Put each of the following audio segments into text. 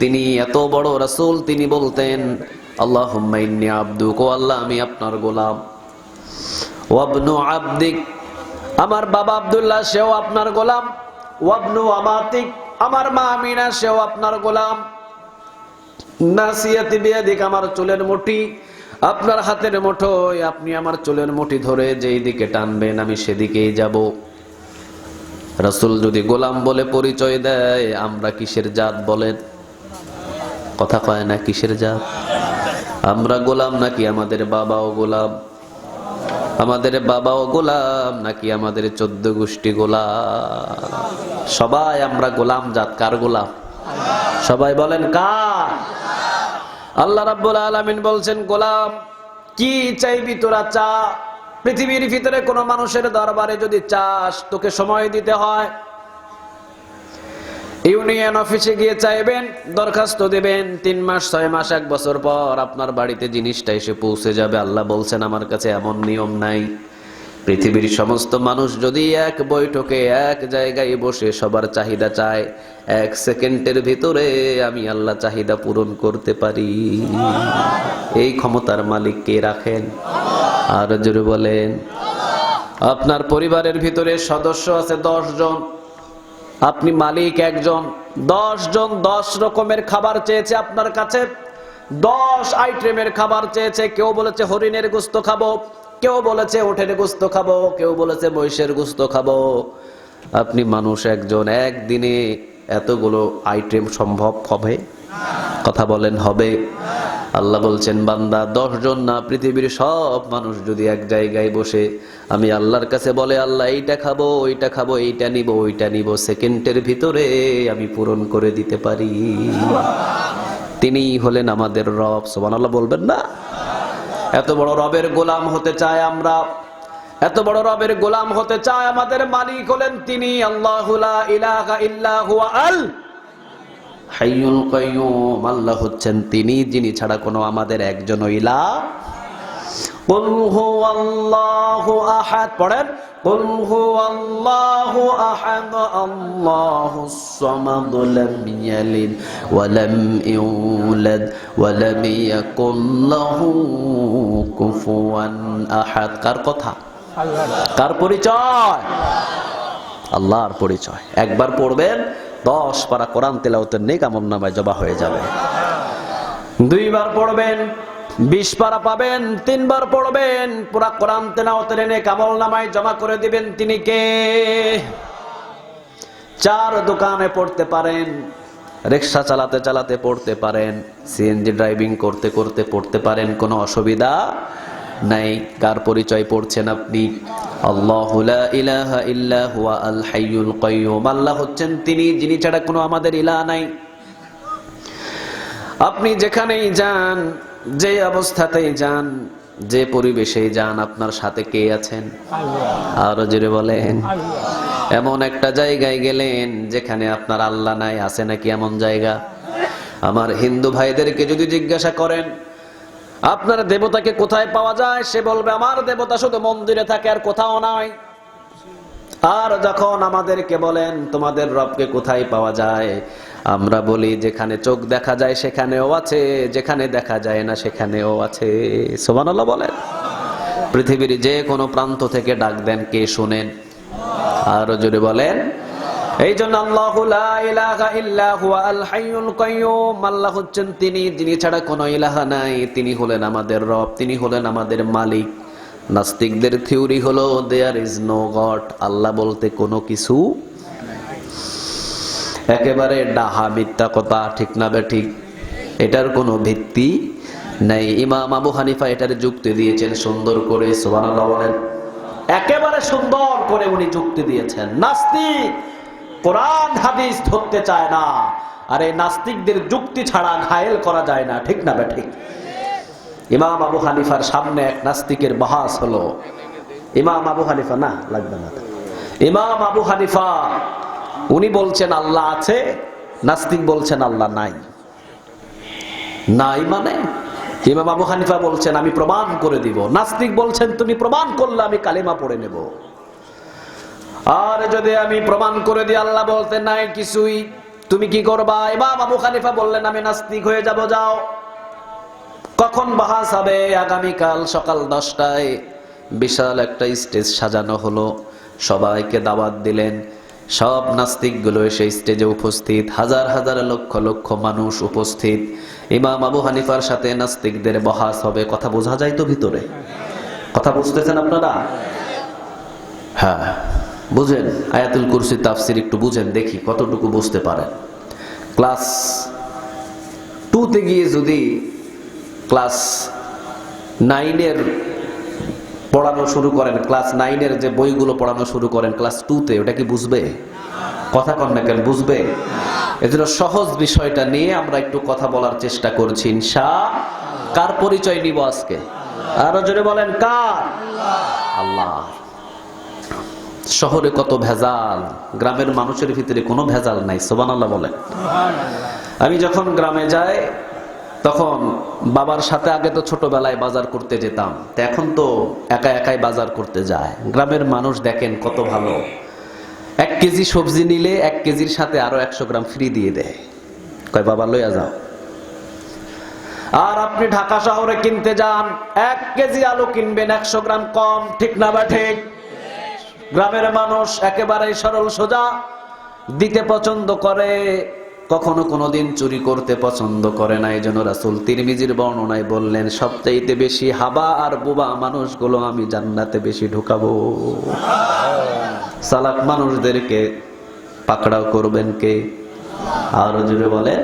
তিনি এত বড় রাসূল, তিনি বলতেন, আল্লাহুম্মা ইন্নী আবদুক ও আল্লাহ, আমি আপনার গোলাম। ওয়াবনু আবদিক, আমার বাবা আব্দুল্লাহ, সেও আপনার গোলাম। ওয়াবনু আমাতিক, আমার মা আমিনা, সেও আপনার গোলাম। নাসিয়াতি বিয়াদিক, আমার চুলের মুঠি। আপনার হাতের মুঠোয় আপনি আমার চুলের মুঠি ধরে যেই দিকে টানবেন, আমি সেদিকেই যাব। রাসূল যদি গোলাম বলে পরিচয় দেয়, আমরা কিসের জাত বলেন? কথা কয় না কিসের জাত? আমরা গোলাম নাকি আমাদের বাবাও গোলাম? আমাদের বাবাও গোলাম নাকি আমাদের চোদ্দ গোষ্ঠী গোলাম? সবাই আমরা গোলাম জাত, কার গোলাম? সবাই বলেন কার? আল্লাহ রাব্বুল আলামিন বলছেন, গোলাম, কি চাইবি তোরা চা? পৃথিবীর ভিতরে কোনো মানুষের দরবারে যদি চাস, তোকে সময় দিতে হয়। ইউনিয়ন অফিসে গিয়ে চাইবেন, দরখাস্ত দেবেন, তিন মাস, ছয় মাস, এক বছর পর আপনার বাড়িতে জিনিসটা এসে পৌঁছে যাবে। আল্লাহ বলছেন, আমার কাছে এমন নিয়ম নাই। পৃথিবীর সমস্ত মানুষ যদি এক বৈঠকে এক জায়গায় বসে সবার চাহিদা চায়, এক সেকেন্ডের ভিতরে আমি আল্লাহ চাহিদা পূরণ করতে পারি। এই ক্ষমতার মালিক কে রাখেন? আর জোরে বলেন। আপনার পরিবারের ভিতরে সদস্য আছে দশ জন আপনি মালিক একজন। দশ জন দশ রকমের খাবার চেয়েছে আপনার কাছে। দশ আইটেমের খাবার চেয়েছে। কেউ বলেছে হরিণের গুস্ত খাব। কেউ বলেছে ওঠের গুস্ত খাব। কেউ বলেছে মহিষের গুস্ত খাব। আপনি মানুষ একজন। একদিনে এতগুলো আইটেম সম্ভব হবে? কথা বলেন, হবে? আল্লাহ বলছেন, বান্দা দশ জন না, পৃথিবীর সব মানুষ যদি এক জায়গায় বসে, আমি আল্লাহর কাছে বলে, আল্লাহ, এইটা খাব, ওইটা খাব, এইটা নিব, ওইটা নিব, সেকেন্ডের ভিতরে আমি পূরণ করে দিতে পারি। তিনি হলেন আমাদের রব সোমান আল্লাহ বলবেন না? এত বড় রবের গোলাম হতে চায় আমরা, এত বড় রবের গোলাম হতে চায় আমাদের মালিক হলেন তিনি, আল্লাহ ইলাহা ইল্লা হুয়া আল হাইয়ুল কাইয়ুম আল্লাহ হচ্ছেন তিনি যিনি ছাড়া কোনো আমাদের একজন ইলা قل هو الله احد পড়েন قل هو الله احد الله الصمد لم يلد ولم يولد ولم يكن له كفوا احد কার কথা কার পরিচয় আল্লাহর পরিচয় একবার পড়বেন দশ পারা কোরআন তেলাওতের নেক আমল নামায় জবা হয়ে যাবে। দুইবার পড়বেন, বিশ পারা পাবেন, তিনবার পড়বেন, পুরা কোরআন তেলাওতের নেক আমল নামায় জমা করে দিবেন তিনি কে? চার দোকানে পড়তে পারেন, রিক্সা চালাতে চালাতে পড়তে পারেন, সিএনজি ড্রাইভিং করতে করতে পড়তে পারেন, কোনো অসুবিধা নাই, কার পরিচয় পড়ছেন আপনি? আল্লাহু হচ্ছেন তিনি, যিনি ছাড়া কোনো আমাদের ইলাহ নাই। আপনি যেখানেই যান, যে অবস্থাতেই যান, যে পরিবেশে যান, আপনার সাথে কে আছেন? আরও জোরে বলেন। এমন একটা জায়গায় গেলেন যেখানে আপনার আল্লাহ নাই, আছে নাকি এমন জায়গা? আমার হিন্দু ভাইদেরকে যদি জিজ্ঞাসা করেন আপনার দেবতাকে কোথায় পাওয়া যায়? সে বলবে, আমার দেবতা শুধু মন্দিরে থাকে আর কোথাও নাই। আর যখন আমাদেরকে বলেন, তোমাদের রবকে কোথায় পাওয়া যায়? আমরা বলি, যেখানে চোখ দেখা যায় সেখানেও আছে, যেখানে দেখা যায় না সেখানেও আছে। সোমানাল্লাহ বলেন। পৃথিবীর যে কোনো প্রান্ত থেকে ডাক দেন, কে শুনেন? আরও জোরে বলেন এই জন্য আল্লাহ হচ্ছেন তিনি, যিনি ছাড়া কোনো ইলাহা নাই। তিনি হলেন আমাদের রব, তিনি হলেন আমাদের মালিক। নাস্তিকদের থিওরি হলো দেয়ার ইজ নো গড আল্লাহ বলতে কোনো কিছু একেবারে ডাহা মিথ্যা কথা, ঠিক না বে ঠিক? এটার কোনো ভিত্তি নাই। ইমাম আবু হানিফা এটার যুক্তি দিয়েছেন, সুন্দর করে বলেন। একেবারে সুন্দর করে উনি যুক্তি দিয়েছেন। নাস্তিক কোরআন, হাদিস ধরতে চায় না। আর এই নাস্তিকদের যুক্তি ছাড়া ঘায়েল করা যায় না, ঠিক না ঠিক ইমাম আবু হানিফার সামনে এক নাস্তিকের বাহাস হলো। ইমাম আবু হানিফা, না, লাগবে না। ইমাম আবু হানিফা, উনি বলছেন, আল্লাহ আছে। নাস্তিক বলছেন, আল্লাহ নাই। নাই মানে? ইমাম আবু হানিফা বলছেন, আমি প্রমাণ করে দিব। নাস্তিক বলছেন, তুমি প্রমাণ করলে আমি কালিমা পড়ে নেব। আর যদি আমি প্রমাণ করে দিই, আল্লাহ বলতে নাই কিছুই। তুমি কি করবা? ইমাম আবু খালিফা বললেন, আমি নাস্তিক হয়ে যাব, যাও। কখন বাহাস হবে? আগামীকাল সকাল দশটায়। বিশাল একটা স্টেজ সাজানো হলো। সবাইকে দাওয়াত দিলেন। সব নাস্তিকগুলো এসে স্টেজে উপস্থিত। হাজার হাজার লক্ষ লক্ষ মানুষ উপস্থিত। ইমাম আবু হানিফার সাথে নাস্তিকদের বহাস হবে। কথা বোঝা যায় তো ভিতরে? কথা বুঝতেছেন আপনারা? হ্যাঁ। বুঝেন, আয়াতুল কুরসি তাফসির একটু বুঝেন, দেখি কতটুকু বুঝতে পারেন। ক্লাস টুতে গিয়ে যদি ক্লাস নাইনের পড়ানো শুরু করেন, ক্লাস নাইনের যে বইগুলো পড়ানো শুরু করেন, ক্লাস টুতে ওটা কি বুঝবে? কথা কন না কেন, বুঝবে? এজন্য সহজ বিষয়টা নিয়ে আমরা একটু কথা বলার চেষ্টা করছি, ইনশা কার পরিচয় নিব আজকে? আরও জোরে বলেন, কার? আল্লাহ। শহরে কত ভেজাল, গ্রামের মানুষের ভিতরে কোনো ভেজাল নাই সোবান আল্লাহ বলেন। আমি যখন গ্রামে যাই, তখন বাবার সাথে আগে তো ছোটবেলায় বাজার করতে যেতাম এখন তো একা একাই বাজার করতে যায়। গ্রামের মানুষ দেখেন কত ভালো। এক কেজি সবজি নিলে এক কেজির সাথে আরও একশো গ্রাম ফ্রি দিয়ে দেয়। কয়, বাবা, লইয়া যাও। আর আপনি ঢাকা শহরে কিনতে যান, এক কেজি আলু কিনবেন একশো গ্রাম কম, ঠিক না বা ঠিক? গ্রামের মানুষ একেবারে সরল সোজা, দিতে পছন্দ করে, কখনো কোনো দিন চুরি করতে পছন্দ করে না। এই জন্য রাসুল তিরমিজির বর্ণনায় বললেন, সবচাইতে বেশি হাবা আর বোবা মানুষগুলো আমি জান্নাতে বেশি ঢুকাবো। সালাক মানুষদেরকে পাকড়াও করবেন কে? আরও জুড়ে বলেন।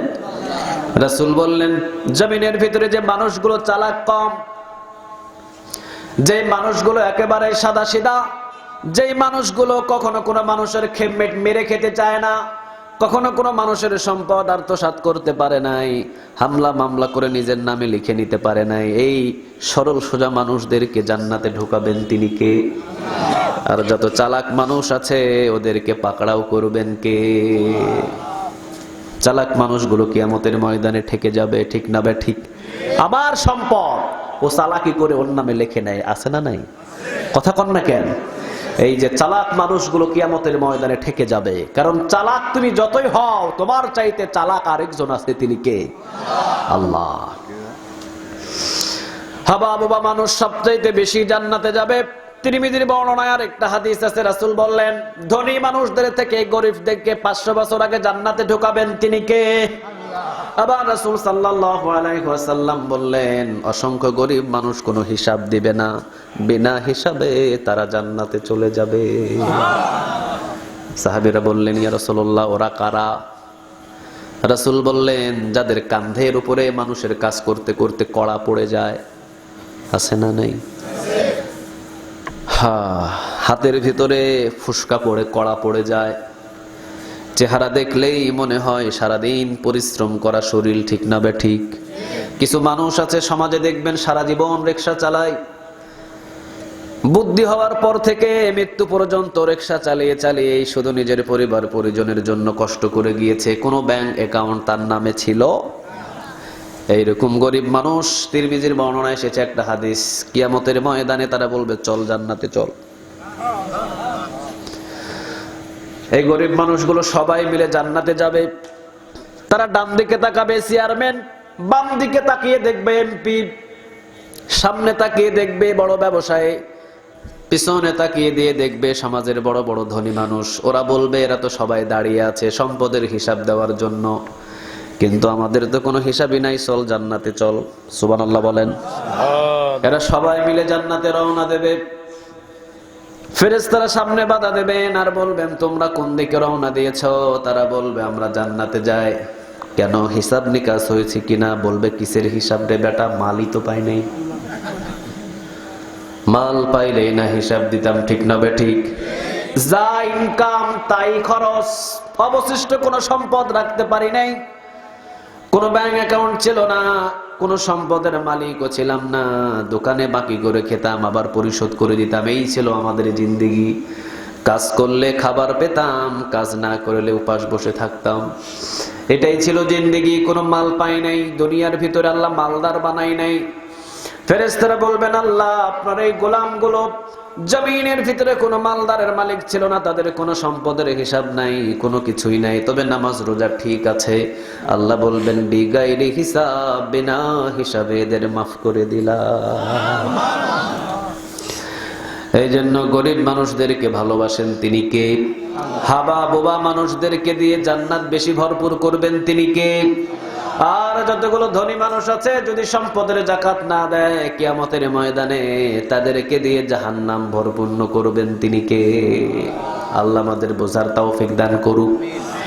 রাসুল বললেন, জমিনের ভিতরে যে মানুষগুলো চালাক কম, যে মানুষগুলো একেবারে সাদা সিধা যেই মানুষগুলো কখনো কোনো মানুষের খেমমেট মেরে খেতে চায় না, কখনো কোনো মানুষের সম্পদ আত্মসাৎ করতে পারে নাই, হামলা মামলা করে নিজের নামে লিখে নিতে পারে নাই। এই সরল সোজা মানুষদেরকে জান্নাতে ঢোকাবেন তিনি কে? আর যত চালাক মানুষ আছে, ওদেরকে পাকড়াও করবেন কে? চালাক মানুষগুলো কিয়ামতের ময়দানে ঠেকে যাবে, ঠিক না ঠিক? আবার সম্পদ ও চালাকি করে ওর নামে লেখে নেয়, আছে না নাই? কথা কন না কেন? এই যে চালাক মানুষগুলো কিয়ামতের ময়দানে ঠেকে যাবে। কারণ চালাক তুমি যতই হও, তোমার চাইতে চালাক আরেকজন আছে, তিনি কে? আল্লাহ। হাবা বাবা মানুষ সবচাইতে বেশি জান্নাতে যাবে। তিরমিজির বর্ণনায় আর একটা হাদিস আছে, রাসূল বললেন, ধনী মানুষদের থেকে গরিবদেরকে পাঁচশো বছর আগে জান্নাতে ঢোকাবেন, তিনি কে? আবার রাসূল ওয়াসাল্লাম বললেন, অসংখ্য গরিব মানুষ কোনো হিসাব দিবে না। বিনা হিসাবে তারা জান্নাতে চলে যাবে। সাহাবীরা বললেন, ইয়া রাসূলুল্লাহ, ওরা কারা? রাসূল বললেন, যাদের কান্ধের উপরে মানুষের কাজ করতে করতে কড়া পড়ে যায়। আছে না নাই? হা, হাতের ভিতরে ফুসকা পড়ে, কড়া পড়ে যায়। চেহারা দেখলেই মনে হয় সারাদিন পরিশ্রম করা শরীর ঠিক না বে ঠিক। কিছু মানুষ আছে, সমাজে দেখবেন সারা জীবন রিক্সা চালায়। বুদ্ধি হওয়ার পর থেকে মৃত্যু পর্যন্ত রিক্সা চালিয়ে চালিয়ে শুধু নিজের পরিবার পরিজনের জন্য কষ্ট করে গিয়েছে। কোনো ব্যাংক অ্যাকাউন্ট তার নামে ছিল? এইরকম গরিব মানুষ, তিরমিজির বর্ণনা এসেছে একটা হাদিস। কিয়ামতের ময়দানে তারা বলবে, চল জান্নাতে চল। এই গরিব মানুষগুলো সবাই মিলে জান্নাতে যাবে। তারা ডান দিকে তাকাবে চেয়ারম্যান বাম দিকে তাকিয়ে দেখবে এমপি সামনে তাকিয়ে দেখবে বড় ব্যবসায়ী পিছনে তাকিয়ে দিয়ে দেখবে সমাজের বড় বড় ধনী মানুষ। ওরা বলবে এরা তো সবাই দাঁড়িয়ে আছে সম্পদের হিসাব দেওয়ার জন্য। কিন্তু আমাদের তো কোনো হিসাবই নাই চল জান্নাতে চল। সুবান আল্লাহ বলেন এরা সবাই মিলে জান্নাতে রওনা দেবে। ফেরেশতারা সামনে বাধা দেবেন আর বলবেন, তোমরা কোন দিকে রওনা দিয়েছ? তারা বলবে, আমরা জান্নাতে যাই। কেন? হিসাব নিকাশ হয়েছে কিনা? বলবে, কিসের হিসাব রে বেটা? মালই তো পাই নাই। মাল পাইলেই না হিসাব দিতাম, ঠিক না বে ঠিক? যা ইনকাম, তাই খরচ। অবশিষ্ট কোনো সম্পদ রাখতে পারি নাই। কোনো ব্যাংক অ্যাকাউন্ট ছিল না। কোনো সম্পদের মালিকও ছিলাম না। দোকানে বাকি করে খেতাম, আবার পরিশোধ করে দিতাম। এই ছিল আমাদের জিন্দিগি। কাজ করলে খাবার পেতাম, কাজ না করলে উপাস বসে থাকতাম। এটাই ছিল জিন্দিগি, কোনো মাল পাই নাই। দুনিয়ার ভিতরে আল্লাহ মালদার বানাই নাই। ফেরেস্তারা বলবেন, আল্লাহ, আপনার এই গোলামগুলো জমিনের ভিতরে কোনো মালদারের মালিক ছিল না, তাদের কোনো সম্পদের হিসাব নাই, কোনো কিছুই নাই। তবে নামাজ রোজা ঠিক আছে। আল্লাহ বলবেন, বিগাইরি হিসাব, বিনা হিসাবে এদের মাফ করে দিলাম। এই জন্য গরিব মানুষদেরকে ভালোবাসেন তিনি কে? হাবা বোবা মানুষদেরকে দিয়ে জান্নাত বেশি ভরপুর করবেন তিনি কে? আর যতগুলো ধনী মানুষ আছে, যদি সম্পদের জাকাত না দেয়, কিয়ামতের ময়দানে তাদেরকে দিয়ে জাহান নাম ভরপূর্ণ করবেন তিনি কে? আল্লাহ আমাদের বোঝার তাও দান করুক।